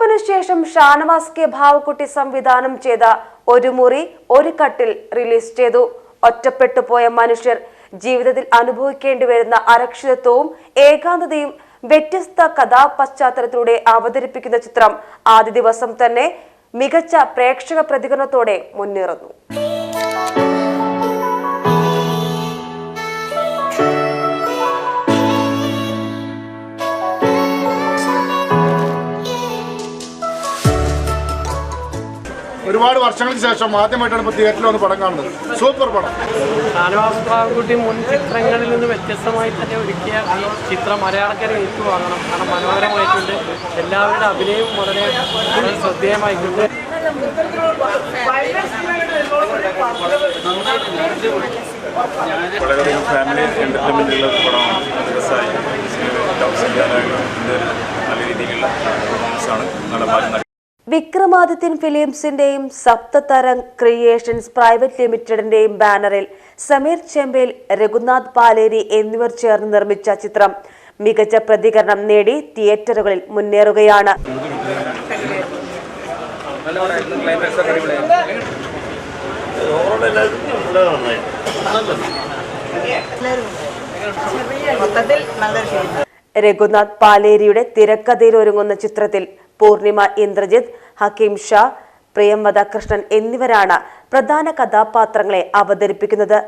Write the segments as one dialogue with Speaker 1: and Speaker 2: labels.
Speaker 1: ബ്രേക്കപ്പിന് ശേഷം ഷാനവാസ് കെ ഭാവക്കുട്ടി സംവിധാനം ചെയ്ത ഒരു മുറി ഒരു കട്ടിൽ റിലീസ് ചെയ്തു. ഒറ്റപ്പെട്ടു പോയ മനുഷ്യർ ജീവിതത്തിൽ അനുഭവിക്കേണ്ടി വരുന്ന അരക്ഷിതത്വവും ഏകാന്തതയും വ്യത്യസ്ത കഥാപശ്ചാത്തലത്തിലൂടെ അവതരിപ്പിക്കുന്ന ചിത്രം ആദ്യ ദിവസം തന്നെ മികച്ച പ്രേക്ഷക പ്രതികരണത്തോടെ മുന്നേറുന്നു.
Speaker 2: ഒരുപാട് വർഷങ്ങൾക്ക് ശേഷം ആദ്യമായിട്ടാണ് ഇപ്പോൾ തിയേറ്ററിൽ വന്ന് പടം കാണുന്നത്. സൂപ്പർ പടം.
Speaker 3: ഷാനവാസ് ബാബുക്കുട്ടി മുൻ ചിത്രങ്ങളിൽ നിന്ന് വ്യത്യസ്തമായി തന്നെ ഒരുക്കിയ ഈ ചിത്രം മലയാളക്കാരെ ഏറ്റുവാങ്ങണം കാരണം മനോഹരമായിട്ടുണ്ട്. എല്ലാവരുടെ അഭിനയം വളരെ ശ്രദ്ധേയമായിട്ടുണ്ട്.
Speaker 4: വളരെയധികം ഫാമിലി എന്റർടൈൻമെന്റുള്ള ഒരു പടമാണ്. രസമായി. ലവ് സംവിധാനമായിട്ട് നല്ല രീതിയിലുള്ള ആണ്. നടന്മാർ
Speaker 1: വിക്രമാദിത്യൻ ഫിലിംസിന്റെയും സപ്തതരംഗ് ക്രിയേഷൻസ് പ്രൈവറ്റ് ലിമിറ്റഡിന്റെയും ബാനറിൽ സമീർ ചെമ്പേൽ രഘുനാഥ് പാലേരി എന്നിവർ ചേർന്ന് നിർമ്മിച്ച ചിത്രം മികച്ച പ്രതികരണം നേടി തിയേറ്ററുകളിൽ മുന്നേറുകയാണ്. രഘുനാഥ് പാലേരിയുടെ തിരക്കഥയിൽ ഒരുങ്ങുന്ന ചിത്രത്തിൽ പൂർണിമ ഇന്ദ്രജിത്ത് ഹക്കീം ഷാ പ്രിയംവദ കൃഷ്ണൻ എന്നിവരാണ് പ്രധാന കഥാപാത്രങ്ങളെ അവതരിപ്പിക്കുന്നത്.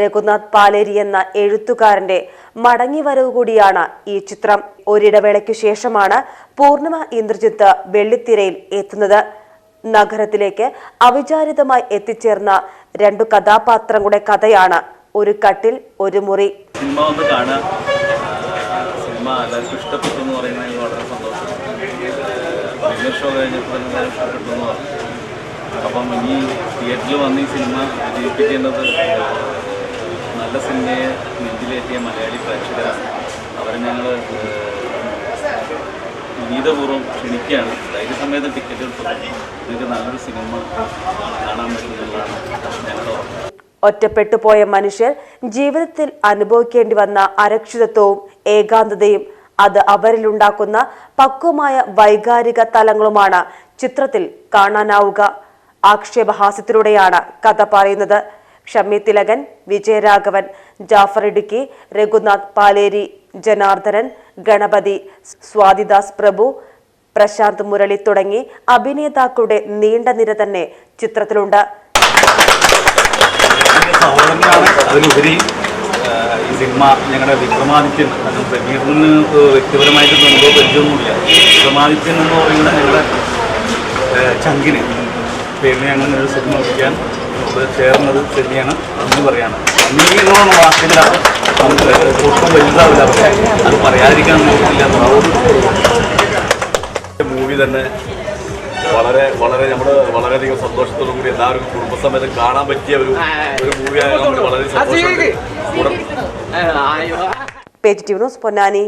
Speaker 1: രഘുനാഥ് പാലേരി എന്ന എഴുത്തുകാരന്റെ മടങ്ങിവരവ് കൂടിയാണ് ഈ ചിത്രം. ഒരിടവേളയ്ക്കു ശേഷമാണ് പൂർണിമ ഇന്ദ്രജിത്ത് വെള്ളിത്തിരയിൽ എത്തുന്നത്. നഗരത്തിലേക്ക് അവിചാരിതമായി എത്തിച്ചേർന്ന രണ്ടു കഥാപാത്രങ്ങളുടെ കഥയാണ് ഒരു കട്ടിൽ ഒരു മുറി.
Speaker 5: സിനിമ ഒന്ന് കാണുക. സിനിമ എല്ലാവർക്കും ഇഷ്ടപ്പെട്ടു എന്ന് പറയുന്നതിൽ വളരെ സന്തോഷം. ഷോ കഴിഞ്ഞപ്പോൾ പറഞ്ഞു അപ്പം ഇനി തിയേറ്ററിൽ ഈ സിനിമ വിജയിപ്പിക്കേണ്ടത് നല്ല സിനിമയെ നെഞ്ചിലേറ്റിയ മലയാളി പ്രേക്ഷകരാണ്. അവരെ ഞങ്ങൾ വിനീതപൂർവം ക്ഷണിക്കുകയാണ്. ധൈര്യസമേതം ടിക്കറ്റ് എടുത്തു നിങ്ങൾക്ക് നല്ലൊരു സിനിമ കാണാൻ പറ്റുന്നതാണ് ഞങ്ങളുടെ
Speaker 1: ഒറ്റപ്പെട്ടു പോയ മനുഷ്യർ ജീവിതത്തിൽ അനുഭവിക്കേണ്ടി വന്ന അരക്ഷിതത്വവും ഏകാന്തതയും അത് അവരിലുണ്ടാക്കുന്ന പക്വമായ വൈകാരിക തലങ്ങളുമാണ് ചിത്രത്തിൽ കാണാനാവുക. ആക്ഷേപഹാസ്യത്തിലൂടെയാണ് കഥ പറയുന്നത്. ഷമ്മി തിലകൻ വിജയരാഘവൻ ജാഫർ ഇടുക്കി രഘുനാഥ് പാലേരി ജനാർദ്ദനൻ ഗണപതി സ്വാതിദാസ് പ്രഭു പ്രശാന്ത് മുരളി തുടങ്ങി അഭിനേതാക്കളുടെ നീണ്ട നിര തന്നെ ചിത്രത്തിലുണ്ട്.
Speaker 5: അതിലുപരി ഈ സിനിമ ഞങ്ങളുടെ വിക്രമാദിത്യൻ കാരണം പ്രമീറിന് വ്യക്തിപരമായിട്ട് ബന്ധമോ പരിചയമൊന്നുമില്ല. വിക്രമാദിത്യൻ എന്ന് പറയുന്ന ഞങ്ങളുടെ ചങ്കിന് പേരിന് ഞങ്ങൾ ഒരു സിനിമ വയ്ക്കാൻ ചേർന്നത് തന്നെയാണ് എന്ന് പറയാണ് അംഗീകരണം വാക്കിന്റെ നമുക്ക് ഒട്ടും വലുതാവില്ല പക്ഷേ അത് പറയാതിരിക്കാൻ നോക്കില്ല
Speaker 4: മൂവി തന്നെ വളരെ വളരെ സന്തോഷത്തോടു കൂടി എല്ലാവർക്കും കുടുംബസമേതം കാണാൻ പറ്റിയ ഒരു ഒരു മൂവിയാണ് നമ്മൾ വളരെ
Speaker 1: സന്തോഷം പൊന്നാനി.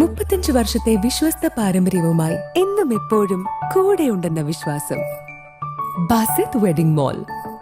Speaker 6: മുപ്പത്തഞ്ച് വർഷത്തെ വിശ്വസ്ത പാരമ്പര്യവുമായി എന്നും എപ്പോഴും കൂടെയുണ്ടെന്ന വിശ്വാസം. Basith wedding mall